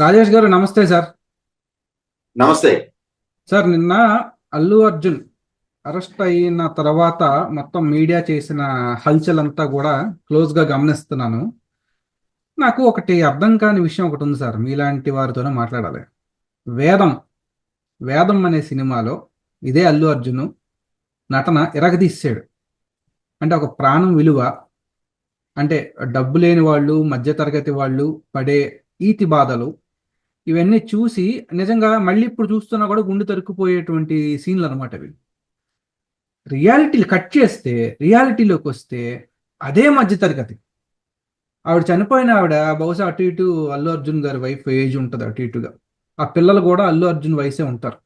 రాజేష్ గారు నమస్తే సార్. నమస్తే. సార్ నిన్న అల్లు అర్జున్ అరెస్ట్ అయిన తర్వాత మొత్తం మీడియా చేసిన హల్చల్ అంతా కూడా క్లోజ్గా గమనిస్తున్నాను. నాకు ఒకటి అర్థం కాని విషయం ఒకటి ఉంది సార్ మీలాంటి వారితోనే మాట్లాడాలి. వేదం వేదం అనే సినిమాలో ఇదే అల్లు అర్జున్ నటన ఎరగదీసాడు. అంటే ఒక ప్రాణం విలువ అంటే డబ్బు లేని వాళ్ళు మధ్యతరగతి వాళ్ళు పడే ఈతి బాధలు ఇవన్నీ చూసి నిజంగా మళ్ళీ ఇప్పుడు చూస్తున్నా కూడా గుండె తరుక్కుపోయేటువంటి సీన్లు అనమాట ఇవి రియాలిటీలు కట్ చేస్తే రియాలిటీలోకి వస్తే అదే మధ్య తరగతి. ఆవిడ చనిపోయిన ఆవిడ బహుశా అటు ఇటు అల్లు అర్జున్ గారి వైఫ్ ఏజ్ ఉంటుంది అటు ఇటుగా. ఆ పిల్లలు కూడా అల్లు అర్జున్ వయసే ఉంటారు.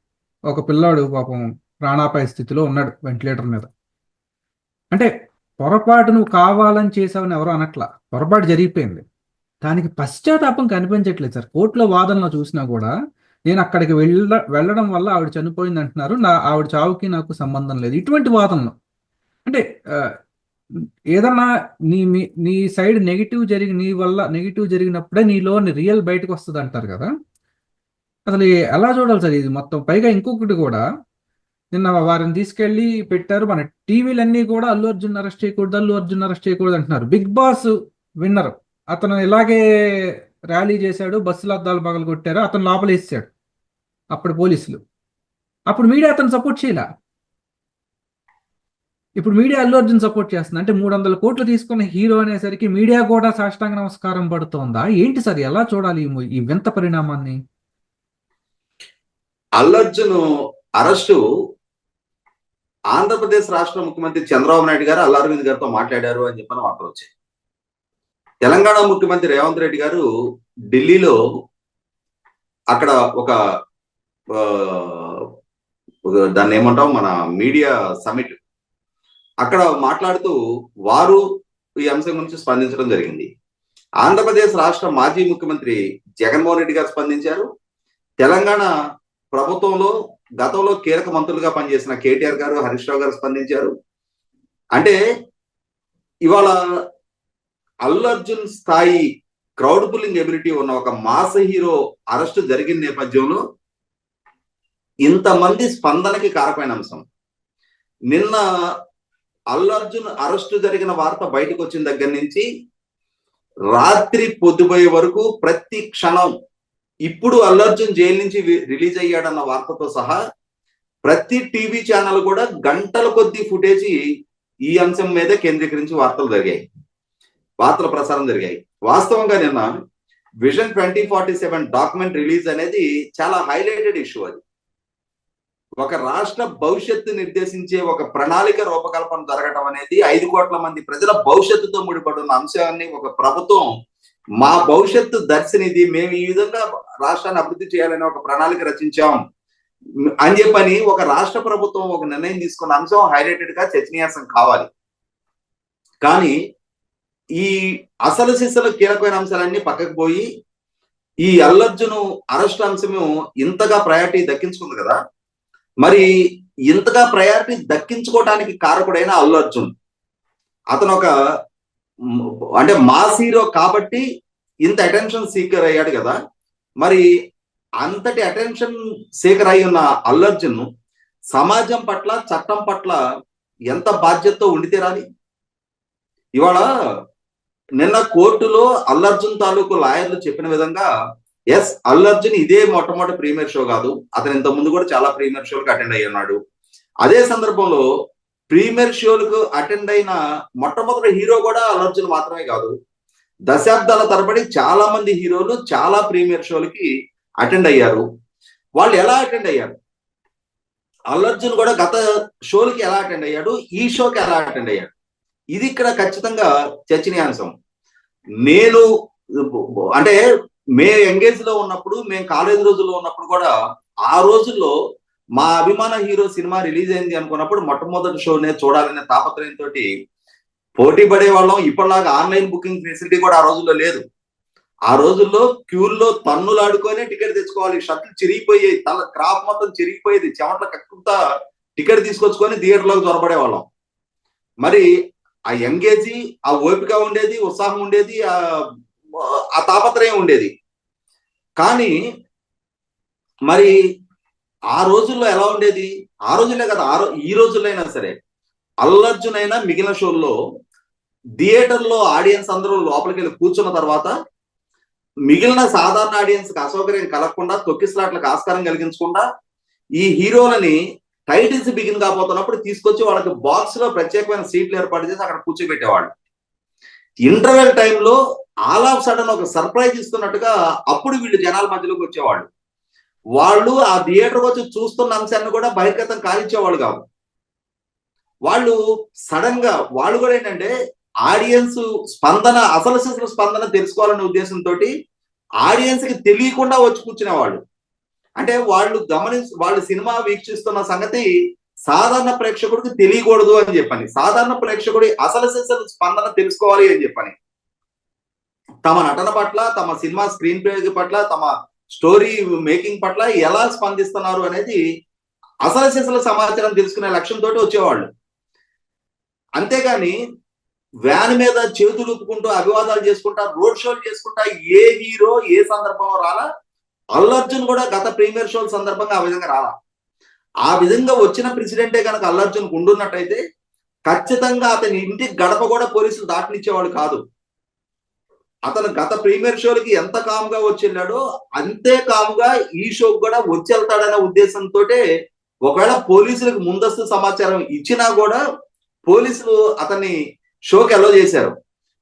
ఒక పిల్లాడు పాపం ప్రాణాపాయ స్థితిలో ఉన్నాడు వెంటిలేటర్ మీద. అంటే పొరపాటు నువ్వు కావాలని చేసావని ఎవరు అనట్లా. పొరపాటు జరిగిపోయింది. దానికి పశ్చాత్తాపం కనిపించట్లేదు సార్. కోర్టులో వాదనలో చూసినా కూడా నేను అక్కడికి వెళ్ళ వెళ్ళడం వల్ల ఆవిడ చనిపోయింది అంటున్నారు. నా ఆవిడ చావుకి నాకు సంబంధం లేదు. ఇటువంటి వాదనలు. అంటే ఏదన్నా నీ మీ- నీ సైడ్ నెగిటివ్ జరిగి నీ వల్ల నెగిటివ్ జరిగినప్పుడే నీలోని రియల్ బయటకు వస్తుంది అంటారు కదా. అసలు ఎలా చూడాలి సార్ ఇది మొత్తం? పైగా ఇంకొకటి కూడా నిన్న వారిని తీసుకెళ్ళి పెట్టారు మన టీవీలన్నీ కూడా అల్లు అర్జున్ అరెస్ట్ చేయకూడదు అల్లు అర్జున్ అరెస్ట్ చేయకూడదు అంటున్నారు. బిగ్ బాస్ విన్నర్ అతను ఇలాగే ర్యాలీ చేశాడు బస్సులు అద్దాలు పగలు కొట్టారు అతను లోపలేసాడు అప్పుడు పోలీసులు. అప్పుడు మీడియా అతను సపోర్ట్ చేయలే? ఇప్పుడు మీడియా అల్లు అర్జున్ సపోర్ట్ చేస్తుంది. అంటే మూడు వందల కోట్లు తీసుకున్న హీరో అనేసరికి మీడియా కూడా సాష్టాంగ నమస్కారం పడుతోందా? ఏంటి సార్ ఎలా చూడాలి ఈ వింత పరిణామాన్ని? అల్లర్జున్ అరెస్టు ఆంధ్రప్రదేశ్ రాష్ట్ర ముఖ్యమంత్రి చంద్రబాబు నాయుడు గారు అల్లు అరవింద్ గారితో మాట్లాడారు అని చెప్పని వార్తలు వచ్చాయి. తెలంగాణ ముఖ్యమంత్రి రేవంత్ రెడ్డి గారు ఢిల్లీలో అక్కడ ఒక దాన్ని ఏమంటాం మన మీడియా సమిట్ అక్కడ మాట్లాడుతూ వారు ఈ అంశం గురించి స్పందించడం జరిగింది. ఆంధ్రప్రదేశ్ రాష్ట్ర మాజీ ముఖ్యమంత్రి జగన్మోహన్ రెడ్డి గారు స్పందించారు. తెలంగాణ ప్రభుత్వంలో గతంలో కీలక మంత్రులుగా పనిచేసిన కేటీఆర్ గారు హరీష్ రావు గారు స్పందించారు. అంటే ఇవాళ అల్లు అర్జున్ స్థాయి క్రౌడ్ పుల్లింగ్ ఎబిలిటీ ఉన్న ఒక మాస హీరో అరెస్ట్ జరిగిన నేపథ్యంలో ఇంతమంది స్పందనకి కారకమైన అంశం. నిన్న అల్లు అర్జున్ అరెస్ట్ జరిగిన వార్త బయటకు వచ్చిన దగ్గర నుంచి రాత్రి పొద్దుపోయే వరకు ప్రతి క్షణం ఇప్పుడు అల్లు అర్జున్ జైలు నుంచి రిలీజ్ అయ్యాడన్న వార్తతో సహా ప్రతి టీవీ ఛానల్ కూడా గంటల కొద్ది ఫుటేజీ ఈ అంశం మీదే కేంద్రీకరించి వార్తలు జరిగాయి. వార్తల ప్రసారం జరిగాయి. వాస్తవంగా నిన్న vision twenty forty seven document release అనేది చాలా హైలైటెడ్ ఇష్యూ అది. ఒక రాష్ట్ర భవిష్యత్తు నిర్దేశించే ఒక ప్రణాళిక రూపకల్పన జరగటం అనేది ఐదు కోట్ల మంది ప్రజల భవిష్యత్తుతో ముడిపడి ఉన్న అంశాన్ని ఒక ప్రభుత్వం మా భవిష్యత్తు దర్శనిది మేము ఈ విధంగా రాష్ట్రాన్ని అభివృద్ధి చేయాలని ఒక ప్రణాళిక రచించాం అని చెప్పని ఒక రాష్ట్ర ప్రభుత్వం ఒక నిర్ణయం తీసుకున్న అంశం హైలైటెడ్గా చర్చనీయాంశం కావాలి. కానీ ఈ అసలు సిసలు కీలకమైన అంశాలన్నీ పక్కకు పోయి ఈ అల్లర్జును అరెస్ట్ అంశము ఇంతగా ప్రయారిటీ దక్కించుకుంది కదా. మరి ఇంతగా ప్రయారిటీ దక్కించుకోవడానికి కారకుడైన అల్లు అర్జున్ అతను ఒక అంటే మాస్ హీరో కాబట్టి ఇంత అటెన్షన్ సీకర్ అయ్యాడు కదా. మరి అంతటి అటెన్షన్ సీకర్ అయి ఉన్న అల్లు అర్జున్ సమాజం పట్ల చట్టం పట్ల ఎంత బాధ్యతతో ఉండి తీరాలి? ఇవాళ నిన్న కోర్టులో అల్లర్జున్ తాలూకు లాయర్లు చెప్పిన విధంగా ఎస్ అల్లర్జున్ ఇదే మొట్టమొదటి ప్రీమియర్ షో కాదు అతను ఇంత ముందు కూడా చాలా ప్రీమియర్ షోలకు అటెండ్ అయ్యన్నాడు అదే సందర్భంలో ప్రీమియర్ షోలకు అటెండ్ అయిన మొట్టమొదటి హీరో కూడా అల్లర్జున్ మాత్రమే కాదు. దశాబ్దాల తరబడి చాలా మంది హీరోలు చాలా ప్రీమియర్ షోలకి అటెండ్ అయ్యారు. వాళ్ళు ఎలా అటెండ్ అయ్యారు? అల్లర్జున్ కూడా గత షోలకి ఎలా అటెండ్ అయ్యాడు? ఈ షోకి ఎలా అటెండ్ అయ్యాడు? ఇది ఇక్కడ ఖచ్చితంగా చర్చనీయాంశం. నేను అంటే మే ఎంగేజ్లో ఉన్నప్పుడు మేము కాలేజ్ రోజుల్లో ఉన్నప్పుడు కూడా ఆ రోజుల్లో మా అభిమాన హీరో సినిమా రిలీజ్ అయింది అనుకున్నప్పుడు మొట్టమొదటి షోనే చూడాలనే తాపత్రయంతో పోటీ పడే వాళ్ళం ఇప్పటిలాగా ఆన్లైన్ బుకింగ్ ఫెసిలిటీ కూడా ఆ రోజుల్లో లేదు. ఆ రోజుల్లో క్యూల్లో తన్నులాడుకొని టికెట్ తెచ్చుకోవాలి. షర్ట్లు చిరిగిపోయేది తల క్రాప్ మొత్తం చిరిగిపోయేది. చెమట్ల కక్కుతా టికెట్ తీసుకొచ్చుకొని థియేటర్లోకి దొరబడే వాళ్ళం మరి ఆ ఎంగేజీ ఆ ఓపిక ఉండేది ఉత్సాహం ఉండేది ఆ ఆ తాపత్రయం ఉండేది. కానీ మరి ఆ రోజుల్లో ఎలా ఉండేది? ఆ రోజులే కదా ఆ రో- ఈ రోజుల్లో అయినా సరే అల్లర్జున్ అయినా మిగిలిన షోల్లో థియేటర్లో ఆడియన్స్ అందరూ లోపలికి వెళ్ళి కూర్చున్న తర్వాత మిగిలిన సాధారణ ఆడియన్స్కి అసౌకర్యం కలగకుండా తొక్కిసలాట్లకు ఆస్కారం కలిగించకుండా ఈ హీరోలని టైటిల్స్ బిగిన్ కాబోతున్నప్పుడు తీసుకొచ్చి వాళ్ళకి బాక్స్లో ప్రత్యేకమైన సీట్లు ఏర్పాటు చేసి అక్కడ కూర్చోబెట్టేవాళ్ళు. ఇంటర్వెల్ టైంలో ఆల్ ఆఫ్ సడన్ ఒక సర్ప్రైజ్ ఇస్తున్నట్టుగా అప్పుడు వీళ్ళు జనాల మధ్యలోకి వచ్చేవాళ్ళు. వాళ్ళు ఆ థియేటర్ వచ్చి చూస్తున్న అంశాన్ని కూడా బహిర్గతం కానిచ్చేవాళ్ళు కాదు. వాళ్ళు సడన్గా వాళ్ళు కూడా ఏంటంటే ఆడియన్స్ స్పందన అసలు అసలు స్పందన తెలుసుకోవాలనే ఉద్దేశంతో ఆడియన్స్కి తెలియకుండా వచ్చి కూర్చునేవాళ్ళు. అంటే వాళ్ళు గమనించి వాళ్ళు సినిమా వీక్షిస్తున్న సంగతి సాధారణ ప్రేక్షకుడికి తెలియకూడదు అని చెప్పని. సాధారణ ప్రేక్షకుడి అసలు అసలు స్పందన తెలుసుకోవాలి అని చెప్పని. తమ నటన పట్ల తమ సినిమా స్క్రీన్ ప్లే పట్ల తమ స్టోరీ మేకింగ్ పట్ల ఎలా స్పందిస్తున్నారు అనేది అసలు సిసల సమాచారం తెలుసుకునే లక్ష్యంతో వచ్చేవాళ్ళు. అంతేగాని వ్యాన్ మీద చేతులు ఊపుకుంటూ అభివాదాలు చేసుకుంటా రోడ్ షోలు చేసుకుంటా ఏ హీరో ఏ సందర్భంలో రాలా? అల్లర్జున్ కూడా గత ప్రీమియర్ షోల సందర్భంగా ఆ విధంగా రాలా. ఆ విధంగా వచ్చిన ప్రెసిడెంటే కనుక అల్లర్జున్ ఉండున్నట్టయితే ఖచ్చితంగా అతని ఇంటి గడప కూడా పోలీసులు దాటినిచ్చేవాడు కాదు. అతను గత ప్రీమియర్ షోలకి ఎంత కాముగా వచ్చిన్నాడో అంతే కాముగా ఈ షోకి కూడా వచ్చేళ్తాడనే ఉద్దేశంతో ఒకవేళ పోలీసులకు ముందస్తు సమాచారం ఇచ్చినా కూడా పోలీసులు అతన్ని షోకి అలో చేశారు.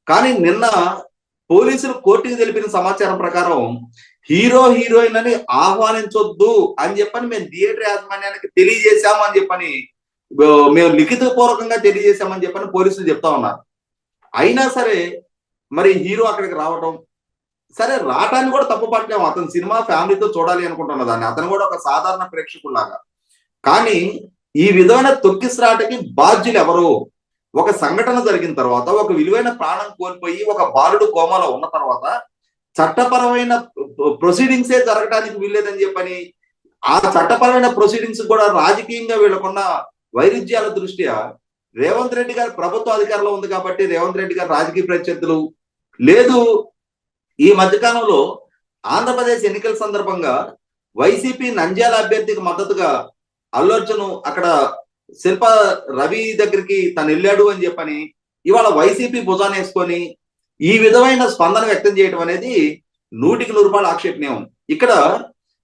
కానీ నిన్న పోలీసులు కోర్టుకు తెలిపిన సమాచారం ప్రకారం హీరో హీరోయిన్ అని ఆహ్వానించొద్దు అని చెప్పని మేము థియేటర్ యాజమాన్యానికి తెలియజేశాము అని చెప్పని మేము లిఖిత పూర్వకంగా తెలియజేశామని చెప్పని పోలీసులు చెప్తా ఉన్నారు. అయినా సరే మరి హీరో అక్కడికి రావటం సరే రావటాన్ని కూడా తప్పు పట్టలేము. అతను సినిమా ఫ్యామిలీతో చూడాలి అనుకుంటున్న దాన్ని. అతను కూడా ఒక సాధారణ ప్రేక్షకుల్లాగా. కానీ ఈ విధమైన తొక్కిసరాటకి బాధ్యులు ఎవరు? ఒక సంఘటన జరిగిన తర్వాత ఒక విలువైన ప్రాణం కోల్పోయి ఒక బాలుడు కోమాలో ఉన్న తర్వాత చట్టపరమైన ప్రొసీడింగ్సే జరగడానికి వీల్లేదని చెప్పని ఆ చట్టపరమైన ప్రొసీడింగ్స్ కూడా రాజకీయంగా వీళ్ళకున్న వైరుధ్యాల దృష్ట్యా రేవంత్ రెడ్డి గారు ప్రభుత్వ అధికారంలో ఉంది కాబట్టి రేవంత్ రెడ్డి గారు రాజకీయ ప్రత్యర్థులు లేదు. ఈ మధ్యకాలంలో ఆంధ్రప్రదేశ్ ఎన్నికల సందర్భంగా వైసీపీ నంద్యాల అభ్యర్థికి మద్దతుగా అల్లర్జును అక్కడ శిల్ప రవి దగ్గరికి తను వెళ్ళాడు అని చెప్పని ఇవాళ వైసీపీ భుజాన్ని వేసుకొని ఈ విధమైన స్పందన వ్యక్తం చేయడం అనేది నూటికి నూరు రూపాయలు ఆక్షేపణీయం ఇక్కడ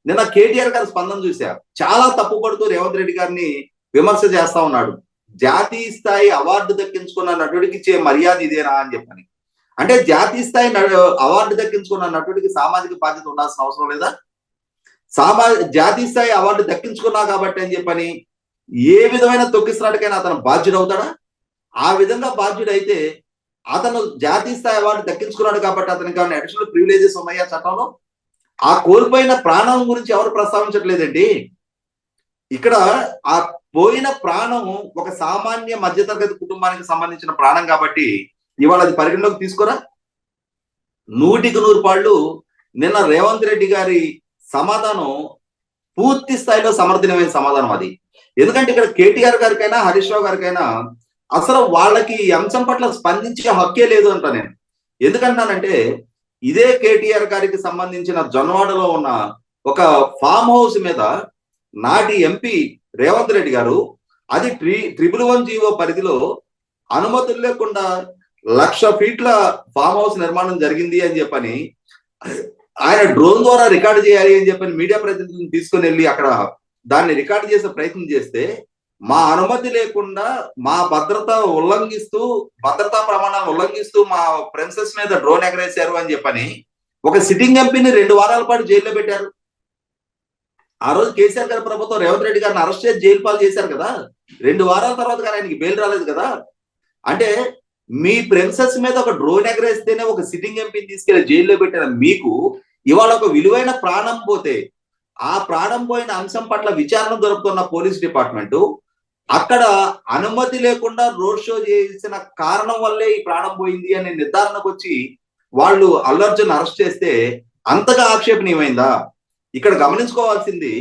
నిన్న కేటీఆర్ గారి స్పందన చూశారు చాలా తప్పుపడుతూ రేవంత్ రెడ్డి గారిని విమర్శ చేస్తా ఉన్నాడు. జాతీయ స్థాయి అవార్డు దక్కించుకున్న నటుడికి ఇచ్చే మర్యాద ఇదేనా అని చెప్పని. అంటే జాతీయ స్థాయి అవార్డు దక్కించుకున్న నటుడికి సామాజిక బాధ్యత ఉండాల్సిన అవసరం లేదా? సామా జాతీయ స్థాయి అవార్డు దక్కించుకున్నా కాబట్టి అని చెప్పని ఏ విధమైన తొక్కిసలాటకైనా అతను బాధ్యుడు అవుతాడా ఆ విధంగా బాధ్యుడైతే అతను జాతీయ స్థాయి అవార్డు దక్కించుకున్నాడు కాబట్టి అతనికి ఏమైనా అడిషనల్ ప్రివిలేజెస్ ఉన్నాయా చట్టంలో? ఆ కోల్పోయిన ప్రాణం గురించి ఎవరు ప్రస్తావించట్లేదండి. ఇక్కడ ఆ పోయిన ప్రాణం ఒక సామాన్య మధ్యతరగతి కుటుంబానికి సంబంధించిన ప్రాణం కాబట్టి ఇవాళ అది పరిగణలోకి తీసుకోరా. నూటికి నూరు పాళ్ళు నిన్న రేవంత్ రెడ్డి గారి సమాధానం పూర్తి స్థాయిలో సమర్థనమైన సమాధానం అది. ఎందుకంటే ఇక్కడ కేటీఆర్ గారికైనా హరీష్ రావు గారికైనా అసలు వాళ్ళకి ఈ అంశం పట్ల స్పందించే హక్కే లేదు అంట నేను. ఎందుకంటానంటే ఇదే కేటీఆర్ గారికి సంబంధించిన జొన్నవాడలో ఉన్న ఒక ఫామ్ హౌస్ మీద నాటి ఎంపీ రేవంత్ రెడ్డి గారు అది ట్రి ట్రిపుల్ వన్ జీవో పరిధిలో అనుమతులు లేకుండా లక్ష ఫీట్ల ఫామ్ హౌస్ నిర్మాణం జరిగింది అని చెప్పని ఆయన డ్రోన్ ద్వారా రికార్డు చేయాలి అని చెప్పని మీడియా ప్రతినిధులను తీసుకుని వెళ్ళి అక్కడ దాన్ని రికార్డు చేసే ప్రయత్నం చేస్తే మా అనుమతి లేకుండా మా భద్రత ఉల్లంఘిస్తూ భద్రతా ప్రమాణాలు ఉల్లంఘిస్తూ మా ప్రిన్సెస్ మీద డ్రోన్ ఎగరేశారు అని చెప్పని ఒక సిట్టింగ్ ఎంపీని రెండు వారాల పాటు జైల్లో పెట్టారు. ఆ రోజు కేసీఆర్ గారి ప్రభుత్వం రేవంత్ రెడ్డి గారిని అరెస్ట్ చేసి జైలు పాలు చేశారు కదా. రెండు వారాల తర్వాత కానీ ఆయనకి బెయిల్ రాలేదు కదా. అంటే మీ ప్రిన్సెస్ మీద ఒక డ్రోన్ ఎగరేస్తేనే ఒక సిట్టింగ్ ఎంపీని తీసుకెళ్ళి జైల్లో పెట్టిన మీకు ఇవాళ ఒక విలువైన ప్రాణం పోతే ఆ ప్రాణం పోయిన అంశం పట్ల విచారణ జరుపుతున్న పోలీస్ డిపార్ట్మెంట్ అక్కడ అనుమతి లేకుండా రోడ్ షో చేసిన కారణం వల్లే ఈ ప్రాణం పోయింది అనే నిర్ధారణకు వచ్చి వాళ్ళు అల్లర్జున్ అరెస్ట్ చేస్తే అంతగా ఆక్షేపణీయమైందా? ఇక్కడ గమనించుకోవాల్సింది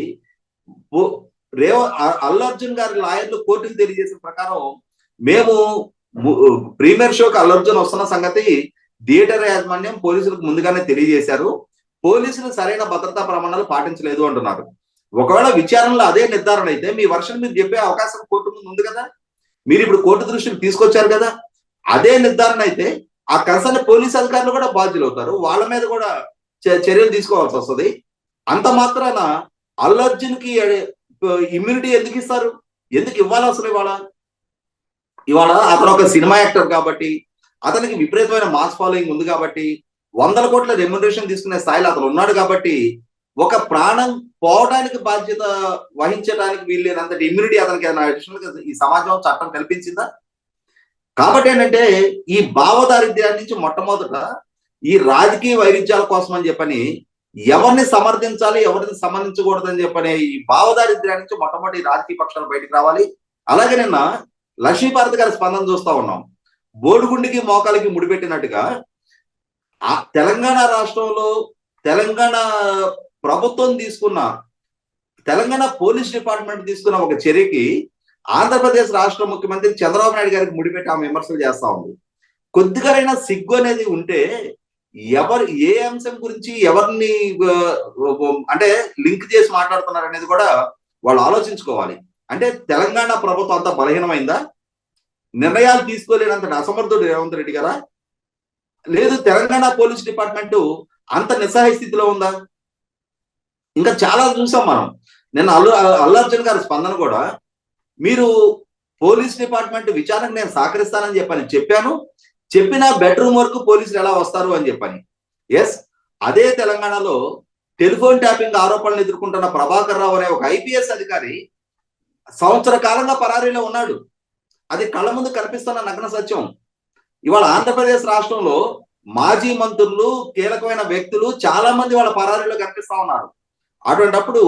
రేవ అల్లర్జున్ గారి లాయర్లు కోర్టుకు తెలియజేసిన ప్రకారం మేము ప్రీమియర్ షోకి అల్లర్జున్ వస్తున్న సంగతి థియేటర్ యాజమాన్యం పోలీసులకు ముందుగానే తెలియజేశారు. పోలీసులు సరైన భద్రతా ప్రమాణాలు పాటించలేదు అంటున్నారు. ఒకవేళ విచారణలో అదే నిర్ధారణ అయితే మీ వర్షన్ మీరు చెప్పే అవకాశం కోర్టు ముందు ఉంది కదా? మీరు ఇప్పుడు కోర్టు దృష్టికి తీసుకొచ్చారు కదా? అదే నిర్ధారణ అయితే ఆ కన్సర్న్ పోలీస్ అధికారులు కూడా బాధ్యులు అవుతారు వాళ్ళ మీద కూడా చ- చర్యలు తీసుకోవాల్సి వస్తుంది. అంత మాత్రాన అల్లు అర్జున్కి ఇమ్యూనిటీ ఎందుకు ఇస్తారు? ఎందుకు ఇవ్వాలి అసలు ఇవాళ? ఇవాళ అతను ఒక సినిమా యాక్టర్ కాబట్టి అతనికి విపరీతమైన మాస్ ఫాలోయింగ్ ఉంది కాబట్టి వందల కోట్ల రెమ్యునరేషన్ తీసుకునే స్థాయిలో అతను ఉన్నాడు కాబట్టి ఒక ప్రాణం పోవడానికి బాధ్యత వహించడానికి వీల్లేనంత ఇమ్యూనిటీ అతనికి ఏమైనా ఈ సమాజం చట్టం కల్పించిందా? కాబట్టి ఏంటంటే ఈ భావదారిద్ర్యాన్ని నుంచి మొట్టమొదట ఈ రాజకీయ వైరుధ్యాల కోసం అని చెప్పని ఎవరిని సమర్థించాలి ఎవరిని సంబంధించకూడదని చెప్పని ఈ భావదారిద్ర్యాన్ని నుంచి మొట్టమొదటి రాజకీయ పక్షాలు బయటకు రావాలి. అలాగే నిన్న లక్ష్మీభారతి గారి స్పందన చూస్తా ఉన్నాం. బోడుగుండికి మోకాలకి ముడిపెట్టినట్టుగా ఆ తెలంగాణ రాష్ట్రంలో తెలంగాణ ప్రభుత్వం తీసుకున్న తెలంగాణ పోలీస్ డిపార్ట్మెంట్ తీసుకున్న ఒక చర్యకి ఆంధ్రప్రదేశ్ రాష్ట్ర ముఖ్యమంత్రి చంద్రబాబు నాయుడు గారికి ముడిపెట్టి ఆమె విమర్శలు చేస్తా ఉంది. కొద్దిగానైనా సిగ్గు అనేది ఉంటే ఎవరు ఏ అంశం గురించి ఎవరిని అంటే లింక్ చేసి మాట్లాడుతున్నారు అనేది కూడా వాళ్ళు ఆలోచించుకోవాలి. అంటే తెలంగాణ ప్రభుత్వం అంత బలహీనమైందా? నిర్ణయాలు తీసుకోలేనంత అసమర్థుడు రేవంత్ రెడ్డి గారా? లేదు తెలంగాణ పోలీస్ డిపార్ట్మెంట్ అంత నిస్సహాయ స్థితిలో ఉందా? ఇంకా చాలా చూసాం మనం. నిన్న అల్లు అల్లు అర్జున్ గారి స్పందన కూడా మీరు పోలీస్ డిపార్ట్మెంట్ విచారణకు నేను సహకరిస్తానని చెప్పని చెప్పాను. చెప్పిన బెడ్రూమ్ వరకు పోలీసులు ఎలా వస్తారు అని చెప్పని. ఎస్ అదే తెలంగాణలో టెలిఫోన్ ట్యాపింగ్ ఆరోపణలు ఎదుర్కొంటున్న ప్రభాకర్ రావు అనే ఒక ఐపీఎస్ అధికారి సంవత్సర కాలంగా పరారీలో ఉన్నాడు. అది కళ్ళ ముందు కనిపిస్తున్న నగ్న సత్యం. ఇవాళ ఆంధ్రప్రదేశ్ రాష్ట్రంలో మాజీ మంత్రులు కీలకమైన వ్యక్తులు చాలా మంది వాళ్ళ పరారీలో కనిపిస్తా ఉన్నారు. అటువంటప్పుడు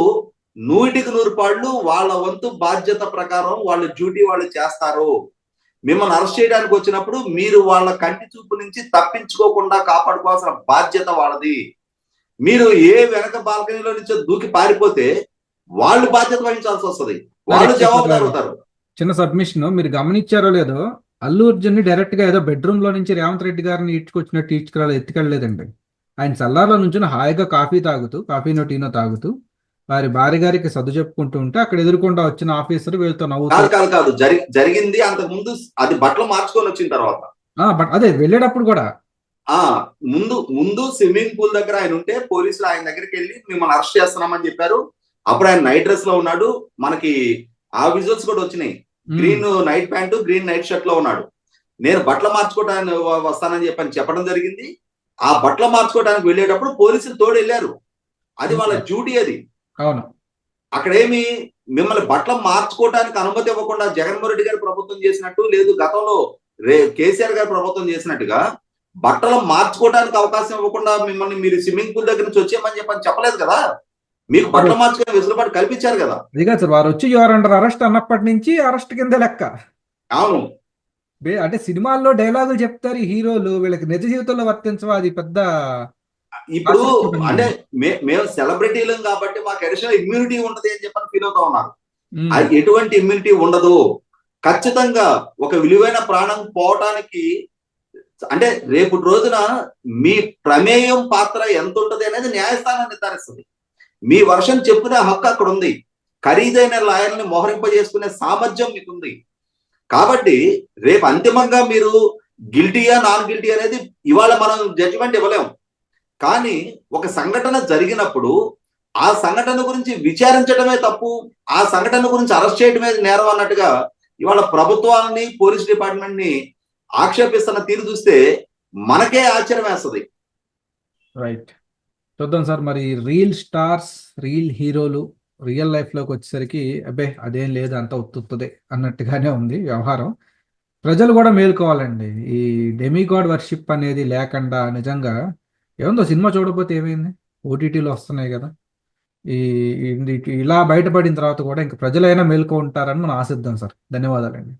నూటికి నూరు పాళ్ళు వాళ్ళ వంతు బాధ్యత ప్రకారం వాళ్ళ డ్యూటీ వాళ్ళు చేస్తారు. మిమ్మల్ని అరెస్ట్ చేయడానికి వచ్చినప్పుడు మీరు వాళ్ళ కంటి చూపు నుంచి తప్పించుకోకుండా కాపాడుకోవాల్సిన బాధ్యత వాళ్ళది. మీరు ఏ వెనక బాల్కనీలో నుంచో దూకి పారిపోతే వాళ్ళు బాధ్యత వహించాల్సి వస్తుంది. వాళ్ళు జవాబుదారు అవుతారు. చిన్న సబ్మిషన్ మీరు గమనించారో లేదో అల్లు అర్జున్ డైరెక్ట్గా ఏదో బెడ్రూమ్లో నుంచి రేవంత్ రెడ్డి గారిని ఇచ్చుకొచ్చినట్టు ఇచ్చుకురా ఎత్తుకెళ్ళలేదండి. ఆయన చల్లార్లో నుంచి హాయిగా కాఫీ తాగుతూ కాఫీనో టీనో తాగుతూ వారి భార్య గారికి సర్దు చెప్పుకుంటూ ఉంటే అక్కడ ఎదురుకుండా వచ్చిన ఆఫీసర్ వీళ్ళతో నవ్వుతూ కాదు కాదు కాదు. జరి జరిగింది అంతకు ముందు అది బట్టలు మార్చుకొని వచ్చిన తర్వాత. బట్ అదే వెళ్ళేటప్పుడు కూడా. ఆ ముందు ముందు స్విమ్మింగ్ పూల్ దగ్గర ఆయన ఉంటే పోలీసులు ఆయన దగ్గరికి వెళ్ళి మిమ్మల్ని అరెస్ట్ చేస్తున్నామని చెప్పారు. అప్పుడు ఆయన నైట్ డ్రెస్లో ఉన్నాడు. మనకి ఆ విజువల్స్ కూడా వచ్చినాయి. Green night pant green night షర్ట్లో ఉన్నాడు. నేను బట్టలు మార్చుకోవడానికి వస్తానని చెప్పని చెప్పడం జరిగింది. ఆ బట్టలు మార్చుకోవడానికి వెళ్ళేటప్పుడు పోలీసులు తోడు వెళ్ళారు అది వాళ్ళ డ్యూటీ అది. అవును. అక్కడేమి మిమ్మల్ని బట్టలు మార్చుకోవడానికి అనుమతి ఇవ్వకుండా జగన్మోహన్ రెడ్డి గారి ప్రభుత్వం చేసినట్టు లేదు గతంలో రే కేసీఆర్ గారి ప్రభుత్వం చేసినట్టుగా బట్టలు మార్చుకోవడానికి అవకాశం ఇవ్వకుండా మిమ్మల్ని మీరు స్విమ్మింగ్ పూల్ దగ్గర నుంచి వచ్చేయమని చెప్పని చెప్పలేదు కదా? మీకు బట్టలు మార్చుకునే వెసులుబాటు కల్పించారు కదా? సార్ వారు వచ్చి అరెస్ట్ అన్నప్పటి నుంచి అరెస్ట్ కింద లెక్క. అవును. అంటే సినిమాల్లో డైలాగులు చెప్తారు హీరోలు వీళ్ళకి నిజ జీవితంలో వర్తించవా? అది పెద్ద ఇప్పుడు అంటే మే- మేము సెలబ్రిటీలం కాబట్టి మాకు అడిషనల్ ఇమ్యూనిటీ ఉంటది అని చెప్పని ఫీల్ అవుతా ఉన్నారు. ఎటువంటి ఇమ్యూనిటీ ఉండదు. ఖచ్చితంగా ఒక విలువైన ప్రాణం పోవటానికి అంటే రేపు రోజున మీ ప్రమేయం పాత్ర ఎంత ఉంటది అనేది న్యాయస్థానం నిర్ధారిస్తుంది. మీ వర్షం చెప్పుకునే హక్కు అక్కడ ఉంది ఖరీదైన లాయర్ని మోహరింపజేసుకునే సామర్థ్యం మీకుంది. కాబట్టి రేపు అంతిమంగా మీరు గిల్టీయా నాన్ గిల్టీ అనేది ఇవాళ మనం జడ్జిమెంట్ ఇవ్వలేము కానీ ఒక సంఘటన జరిగినప్పుడు ఆ సంఘటన గురించి విచారించడమే తప్పు ఆ సంఘటన గురించి అరెస్ట్ చేయడమే నేరం అన్నట్టుగా ఇవాళ ప్రభుత్వాన్ని పోలీస్ డిపార్ట్మెంట్ని ఆక్షేపిస్తున్న తీరు చూస్తే మనకే ఆశ్చర్యం వేస్తుంది. రైట్ చూద్దాం సార్ మరి రీల్ స్టార్స్ రీల్ హీరోలు రియల్ లైఫ్లోకి వచ్చేసరికి అబ్బే అదేం లేదు అంత ఒత్తుతుంది అన్నట్టుగానే ఉంది వ్యవహారం. ప్రజలు కూడా మేలుకోవాలండి. ఈ డెమిగాడ్ వర్షిప్ అనేది లేకుండా నిజంగా ఏముందో సినిమా చూడకపోతే ఏమైంది? ఓటీటీలో వస్తున్నాయి కదా. ఈ ఇలా బయటపడిన తర్వాత కూడా ఇంకా ప్రజలైనా మేలుకుంటారని మనం ఆశిద్దాం సార్. ధన్యవాదాలండి.